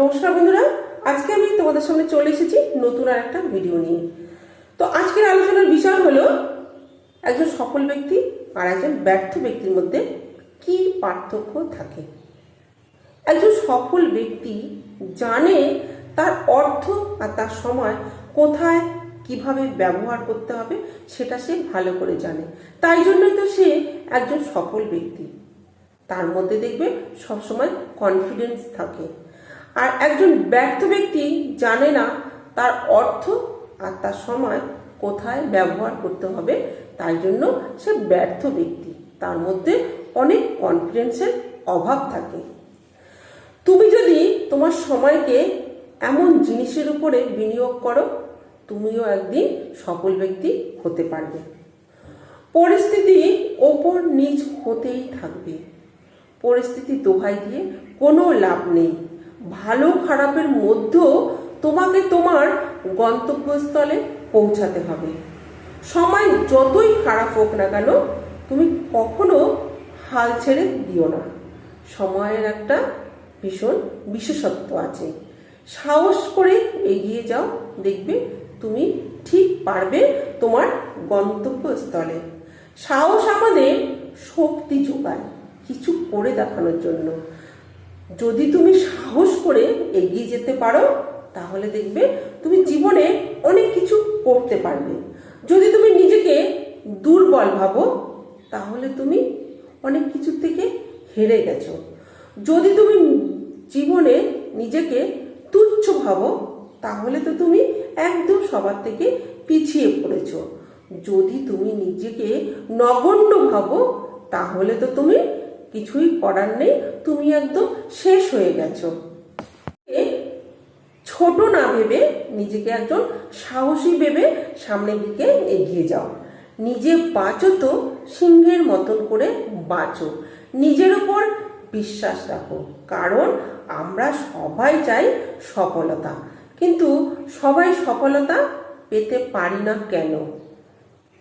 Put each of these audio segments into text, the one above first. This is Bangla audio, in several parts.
নমস্কার বন্ধুরা, আজকে আমি তোমাদের সামনে চলে এসেছি নতুন আর একটা ভিডিও নিয়ে। তো আজকের আলোচনার বিষয় হলো একজন সফল ব্যক্তি আর একজন ব্যর্থ ব্যক্তির মধ্যে কি পার্থক্য থাকে? একজন সফল ব্যক্তি জানে তার অর্থ আর তার সময় কোথায় কীভাবে ব্যবহার করতে হবে সেটা সে ভালো করে জানে। তাই জন্যই তো সে একজন সফল ব্যক্তি। তার মধ্যে দেখবে সবসময় কনফিডেন্স থাকে। আর একজন ব্যর্থ ব্যক্তি জানে না তার অর্থ আর তার সময় কোথায় ব্যবহার করতে হবে। তাই জন্য সে ব্যর্থ ব্যক্তি। তার মধ্যে অনেক কনফিডেন্সের অভাব থাকে। তুমি যদি তোমার সময়কে এমন জিনিসের উপরে বিনিয়োগ করো, তুমিও একদিন সফল ব্যক্তি হতে পারবে। পরিস্থিতি ওপর নিচ হতেই থাকবে। পরিস্থিতি দোহাই দিয়ে কোনো লাভ নেই। ভালো খারাপের মধ্যেও তোমাকে তোমার গন্তব্যস্থলে পৌঁছাতে হবে। সময় যতই খারাপ হোক না কেন, তুমি কখনো হাল ছেড়ে দিও না। সময়ের একটা ভীষণ বিশেষত্ব আছে। সাহস করে এগিয়ে যাও, দেখবে তুমি ঠিক পারবে তোমার গন্তব্যস্থলে। সাহস আমাদের শক্তি যোগায়, কিছু করে দেখানোর জন্য। যদি তুমি সাহস করে এগিয়ে যেতে পারো, তাহলে দেখবে তুমি জীবনে অনেক কিছু করতে পারবে। যদি তুমি নিজেকে দুর্বল ভাবো, তাহলে তুমি অনেক কিছু থেকে হেরে গেছো। যদি তুমি জীবনে নিজেকে তুচ্ছ ভাবো, তাহলে তো তুমি একদম সবার থেকে পিছিয়ে পড়েছো। যদি তুমি নিজেকে নগণ্য ভাবো, তাহলে তো তুমি কিছুই করার নেই, তুমি একদম শেষ হয়ে গেছো। ছোট না ভেবে নিজেকে একজন সাহসী ভেবে সামনের দিকে এগিয়ে যাও। নিজে বাঁচো তো, সিংহের মতন করে বাঁচো। নিজের উপর বিশ্বাস রাখো, কারণ আমরা সবাই চাই সফলতা। কিন্তু সবাই সফলতা পেতে পারি না কেন?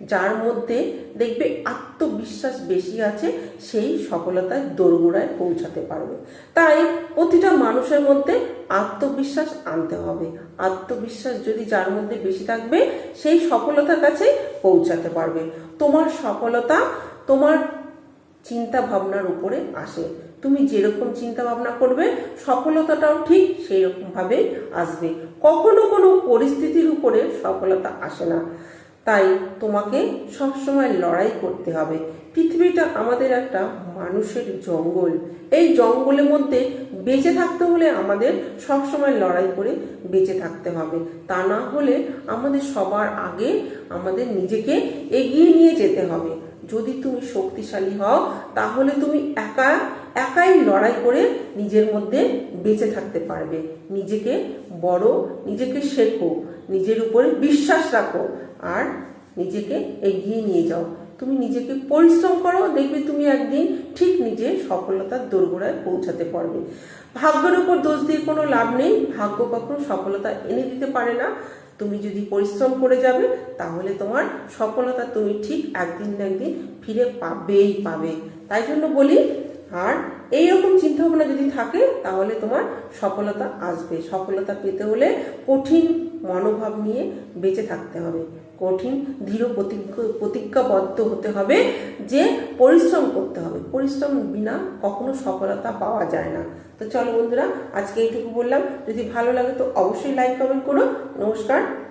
যার মধ্যে দেখবে আত্মবিশ্বাস বেশি আছে, সেই সফলতার দোরগোড়ায় পৌঁছাতে পারবে। তাই প্রতিটা মানুষের মধ্যে আত্মবিশ্বাস আনতে হবে। আত্মবিশ্বাস যদি যার মধ্যে বেশি থাকবে, সেই সফলতার কাছে পৌঁছাতে পারবে। তোমার সফলতা তোমার চিন্তা ভাবনার উপরে আসে। তুমি যেরকম চিন্তা ভাবনা করবে, সফলতাটাও ঠিক সেই রকমভাবে আসবে। কখনো কোনো পরিস্থিতির উপরে সফলতা আসে না। তাই তোমাকে সবসময় লড়াই করতে হবে। পৃথিবীটা আমাদের একটা মানুষের জঙ্গল। এই জঙ্গলের মধ্যে বেঁচে থাকতে হলে আমাদের সবসময় লড়াই করে বেঁচে থাকতে হবে। তা না হলে আমাদের সবার আগে আমাদের নিজেকে এগিয়ে নিয়ে যেতে হবে। যদি তুমি শক্তিশালী হও, তাহলে তুমি একা একাই লড়াই করে নিজের মধ্যে বেঁচে থাকতে পারবে। নিজেকে বড়, নিজেকে শেখো, নিজের উপরে বিশ্বাস রাখো আর নিজেকে এগিয়ে নিয়ে যাও। তুমি নিজেকে পরিশ্রম করো, দেখবে তুমি একদিন ঠিক নিজে সফলতার দোরগোড়ায় পৌঁছাতে পারবে। ভাগ্যের উপর দোষ দিয়ে কোনো লাভ নেই। ভাগ্য কখনো সফলতা এনে দিতে পারে না। তুমি যদি পরিশ্রম করে যাবে, তাহলে তোমার সফলতা তুমি ঠিক একদিন না একদিন ফিরে পাবেই পাবে। তাই জন্য বলি আর এইরকম চিন্তা ভাবনা যদি থাকে, তাহলে তোমার সফলতা আসবে। সফলতা পেতে হলে কঠিন মনোভাব নিয়ে বেঁচে থাকতে হবে। কঠিন, দৃঢ় প্রতিজ্ঞ, প্রতিজ্ঞাবদ্ধ হতে হবে যে পরিশ্রম করতে হবে। পরিশ্রম বিনা কখনো সফলতা পাওয়া যায় না। তো চলো বন্ধুরা, আজকে এইটুকু বললাম। যদি ভালো লাগে তো অবশ্যই লাইক কমেন্ট করো। নমস্কার।